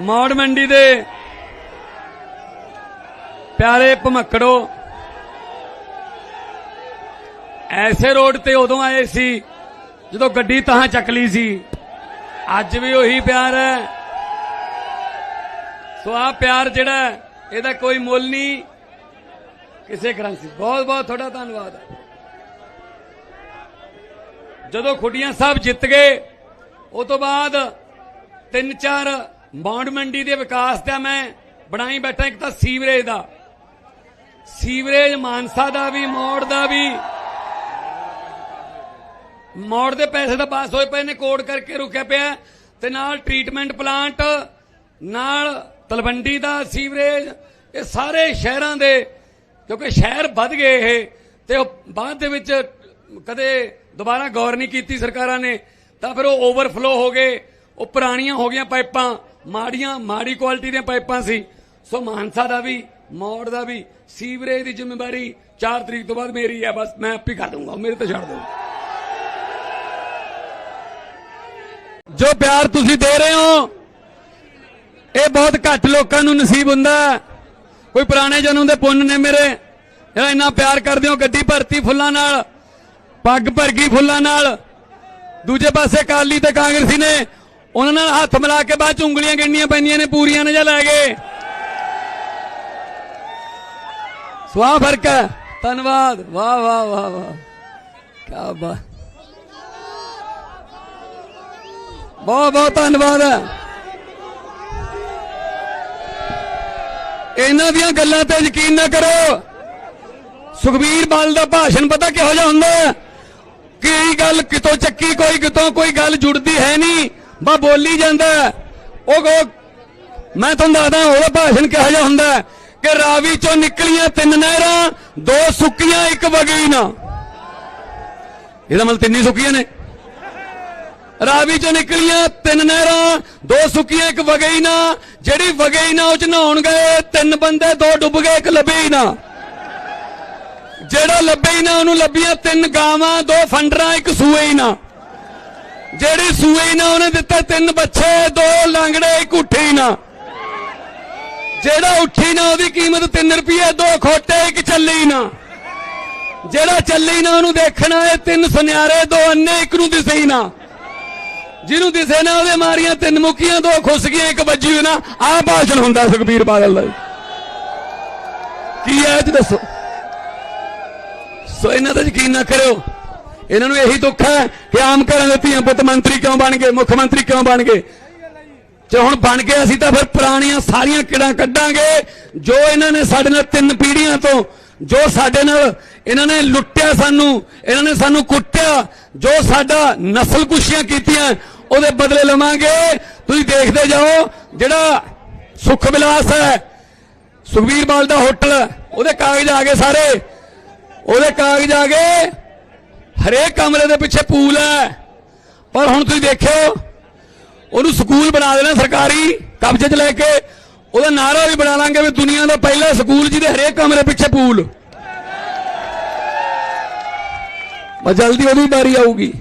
ਮੌੜ ਮੰਡੀ ਦੇ ਪਿਆਰੇ ਭਮਕੜੋ ਐਸੇ ਰੋਡ ਤੇ ਉਦੋਂ ਆਏ ਸੀ, ਜਦੋਂ ਗੱਡੀ ਤਾਂ ਚੱਕ ਲਈ ਸੀ। ਅੱਜ ਵੀ ਉਹੀ ਪਿਆਰ ਹੈ। ਸੋ ਆ ਪਿਆਰ ਜਿਹੜਾ ਇਹਦਾ ਕੋਈ ਮੁੱਲ ਨਹੀਂ ਕਿਸੇ ਕਰੰਸੀ ਬਹੁਤ ਬਹੁਤ ਤੁਹਾਡਾ ਧੰਨਵਾਦ ਜਦੋਂ ਖੁੱਡੀਆਂ ਸਾਹਿਬ ਜਿੱਤ ਗਏ, ਉਹ ਤੋਂ ਬਾਅਦ ਤਿੰਨ ਚਾਰ ਬੌਂਡ ਮੰਡੀ ਦੇ ਵਿਕਾਸ ਦਾ ਮੈਂ ਬਣਾਈ ਬੈਠਾ ਇੱਕ ਤਾਂ ਸੀਵਰੇਜ ਦਾ। ਸੀਵਰੇਜ ਮਾਨਸਾ ਦਾ ਵੀ, ਮੋੜ ਦਾ ਵੀ। ਮੋੜ ਦੇ ਪੈਸੇ ਤਾਂ ਪਾਸ ਹੋਏ ਪਏ ਨੇ, ਕੋਡ ਕਰਕੇ ਰੁਕਿਆ ਪਿਆ। ਤੇ ਨਾਲ ਟ੍ਰੀਟਮੈਂਟ ਪਲਾਂਟ, ਨਾਲ ਤਲਵੰਡੀ ਦਾ ਸੀਵਰੇਜ, ਇਹ ਸਾਰੇ ਸ਼ਹਿਰਾਂ ਦੇ, ਕਿਉਂਕਿ ਸ਼ਹਿਰ ਵੱਧ ਗਏ ਇਹ, ਤੇ ਉਹ ਬਾਅਦ ਦੇ ਵਿੱਚ ਕਦੇ ਦੁਬਾਰਾ ਗੌਰ ਨਹੀਂ ਕੀਤੀ ਸਰਕਾਰਾਂ ਨੇ, ਤਾਂ ਫਿਰ ਉਹ ਓਵਰਫਲੋ ਹੋ ਗਏ, ਉਹ ਪੁਰਾਣੀਆਂ ਹੋ ਗਈਆਂ ਪਾਈਪਾਂ। ਮਾੜੀਆਂ, ਮਾੜੀ ਕੁਆਲਿਟੀ ਦੀਆਂ ਪਾਈਪਾਂ ਸੀ। ਸੋ ਮਾਨਸਾ ਦਾ ਵੀ, ਮੌੜ ਦਾ ਵੀ, ਸੀਵਰੇਜ ਦੀ ਜ਼ਿੰਮੇਵਾਰੀ 4 ਤਰੀਕ ਤੋਂ ਬਾਅਦ ਮੇਰੀ ਹੈ। ਬਸ ਮੈਂ ਆਪੇ ਕਰ ਦੂੰਗਾ ਮੇਰੇ ਤੇ ਛੱਡ ਦਿਓ ਜੋ ਪਿਆਰ ਤੁਸੀਂ ਦੇ ਰਹੇ ਹੋ, ਇਹ ਬਹੁਤ ਘੱਟ ਲੋਕਾਂ ਨੂੰ ਨਸੀਬ ਹੁੰਦਾ ਹੈ। ਕੋਈ ਪੁਰਾਣੇ ਜਨਮ ਦੇ ਪੁੰਨ ਨੇ ਮੇਰੇ, ਜਿਹੜਾ ਇੰਨਾ ਪਿਆਰ ਕਰਦੇ ਹੋ, ਗੱਡੀ ਭਰਤੀ ਫੁੱਲਾਂ ਨਾਲ, ਪੱਗ ਭਰ ਗਈ ਫੁੱਲਾਂ ਨਾਲ। ਦੂਜੇ ਪਾਸੇ ਕਾਲੀ ਤੇ ਕਾਂਗਰਸੀ ਨੇ ਉਹਨਾਂ ਨਾਲ ਹੱਥ ਮਿਲਾ ਕੇ ਬਾਅਦ ਚ ਉਂਗਲੀਆਂ ਗਿਣਨੀਆਂ ਪੈਂਦੀਆਂ ਨੇ, ਪੂਰੀਆਂ ਨੇ ਜਾਂ ਲੈ ਗਏ। ਸਵਾਹ ਫ਼ਰਕ ਹੈ। ਧੰਨਵਾਦ। ਵਾਹ ਵਾਹ ਵਾਹ ਵਾਹ। ਕੀ ਬਾਤ। ਬਹੁਤ ਬਹੁਤ ਧੰਨਵਾਦ ਹੈ। ਇਹਨਾਂ ਦੀਆਂ ਗੱਲਾਂ ਤੇ ਯਕੀਨ ਨਾ ਕਰੋ। ਸੁਖਬੀਰ ਬਾਲ ਦਾ ਭਾਸ਼ਣ ਪਤਾ ਕਿਹੋ ਜਿਹਾ ਹੁੰਦਾ ਹੈ? ਗੱਲ ਕਿਤੋਂ ਚੱਕੀ, ਕੋਈ ਕਿਤੋਂ ਕੋਈ ਗੱਲ ਜੁੜਦੀ ਹੈ ਨਹੀਂ? ਬਾ ਬੋਲੀ ਜਾਂਦਾ ਉਹ ਕਹੋ, ਮੈਂ ਤੁਹਾਨੂੰ ਦੱਸਦਾ, ਉਹਦਾ ਭਾਸ਼ਣ ਕਿਹੋ ਜਿਹਾ ਹੁੰਦਾ ਕਿ ਰਾਵੀ ਚੋਂ ਨਿਕਲੀਆਂ ਤਿੰਨ ਨਹਿਰਾਂ, ਦੋ ਸੁੱਕੀਆਂ, ਇੱਕ ਵਗੀ ਨਾ। ਇਹਦਾ ਮਤਲਬ ਤਿੰਨ ਹੀ ਸੁੱਕੀਆਂ ਨੇ। ਰਾਵੀ ਚੋਂ ਨਿਕਲੀਆਂ ਤਿੰਨ ਨਹਿਰਾਂ, ਦੋ ਸੁੱਕੀਆਂ, ਇੱਕ ਵਗਈ ਨਾ। ਜਿਹੜੀ ਵਗਈ ਨਾ, ਉਹ ਚ ਨਹਾਉਣ ਗਏ, ਤਿੰਨ ਬੰਦੇ, ਦੋ ਡੁੱਬ ਗਏ, ਇੱਕ ਲੱਭੇ ਹੀ ਨਾ। ਜਿਹੜਾ ਲੱਭੇ ਹੀ ਨਾ, ਉਹਨੂੰ ਲੱਭੀਆਂ ਤਿੰਨ ਗਾਵਾਂ, ਦੋ ਫੰਡਰਾਂ, ਇੱਕ ਸੂਏ ਹੀ ਨਾ। ਜਿਹੜੀ ਸੂਈ ਨਾ ਉਹਨੇ ਦਿੱਤੇ ਤਿੰਨ ਬੱਚੇ, ਦੋ ਲਾਂਗੜੇ, ਇੱਕ ਉੱਠੇ ਨਾ। ਜਿਹੜਾ ਉੱਠੀ ਨਾ ਉਹਦੀ ਕੀਮਤ 3 ਰੁਪਏ ਦੋ ਖੋਟੇ, ਇੱਕ ਚੱਲੀ ਨਾ। ਜਿਹੜਾ ਚੱਲੀ ਨਾ ਉਹਨੂੰ ਦੇਖਣਾ, ਇਹ ਤਿੰਨ ਸੁਨਿਆਰੇ, ਦੋ ਅੰਨੇ, ਇੱਕ ਨੂੰ ਦਿਸੇ ਨਾ। ਜਿਹਨੂੰ ਦਿਸੇ ਨਾ, ਉਹਦੇ ਮਾਰੀਆਂ ਤਿੰਨ ਮੁੱਕੀਆਂ, ਦੋ ਖੁੱਸ ਇੱਕ ਵੱਜੀ ਨਾ। ਆਹ ਭਾਸ਼ਣ ਹੁੰਦਾ ਸੁਖਬੀਰ ਬਾਦਲ ਦਾ। ਕੀ ਹੈ ਇਹ ਦੱਸੋ? ਸੋ ਇਹਨਾਂ ਦਾ ਯਕੀਨ ਨਾ ਕਰਿਓ। ਇਹਨਾਂ ਨੂੰ ਇਹੀ ਦੁੱਖ ਹੈ ਕਿ ਆਮ ਘਰਾਂ ਦੇ ਧੀਆਂ ਪੁੱਤ ਮੰਤਰੀ ਕਿਉਂ ਬਣ ਗਏ, ਮੁੱਖ ਮੰਤਰੀ ਕਿਉਂ ਬਣ ਗਏ? ਜੇ ਹੁਣ ਬਣ ਗਏ ਅਸੀਂ ਤਾਂ ਫਿਰ ਪੁਰਾਣੀਆਂ ਸਾਰੀਆਂ ਕਿੜਾਂ ਕੱਢਾਂਗੇ, ਜੋ ਇਹਨਾਂ ਨੇ ਸਾਡੇ ਨਾਲ ਤਿੰਨ ਪੀੜ੍ਹੀਆਂ ਤੋਂ, ਜੋ ਸਾਡੇ ਨਾਲ ਇਹਨਾਂ ਨੇ ਲੁੱਟਿਆ ਸਾਨੂੰ, ਇਹਨਾਂ ਨੇ ਸਾਨੂੰ ਕੁੱਟਿਆ, ਜੋ ਸਾਡਾ ਨਸਲ ਕੁਸ਼ੀਆਂ ਕੀਤੀਆਂ, ਉਹਦੇ ਬਦਲੇ ਲਵਾਂਗੇ। ਤੁਸੀਂ ਦੇਖਦੇ ਜਾਓ, ਜਿਹੜਾ ਸੁਖ ਵਿਲਾਸ ਹੈ, ਸੁਖਬੀਰ ਬਾਲ ਦਾ ਹੋਟਲ, ਉਹਦੇ ਕਾਗਜ਼ ਆ ਗਏ ਸਾਰੇ। ਉਹਦੇ ਕਾਗਜ਼ ਆ ਗਏ। ਹਰੇਕ ਕਮਰੇ ਦੇ ਪਿੱਛੇ ਪੂਲ ਹੈ। ਪਰ ਹੁਣ ਤੁਸੀਂ ਦੇਖਿਓ, ਉਹਨੂੰ ਸਕੂਲ ਬਣਾ ਦੇਣਾ ਸਰਕਾਰੀ ਕਬਜ਼ੇ 'ਚ ਲੈ ਕੇ। ਉਹਦਾ ਨਾਰਾ ਵੀ ਬਣਾ ਲਾਂਗੇ ਵੀ ਦੁਨੀਆ ਦਾ ਪਹਿਲਾ ਸਕੂਲ ਜਿਹਦੇ ਹਰੇਕ ਕਮਰੇ ਪਿੱਛੇ ਪੂਲ। ਬਸ ਜਲਦੀ ਉਹਦੀ ਵਾਰੀ ਆਊਗੀ।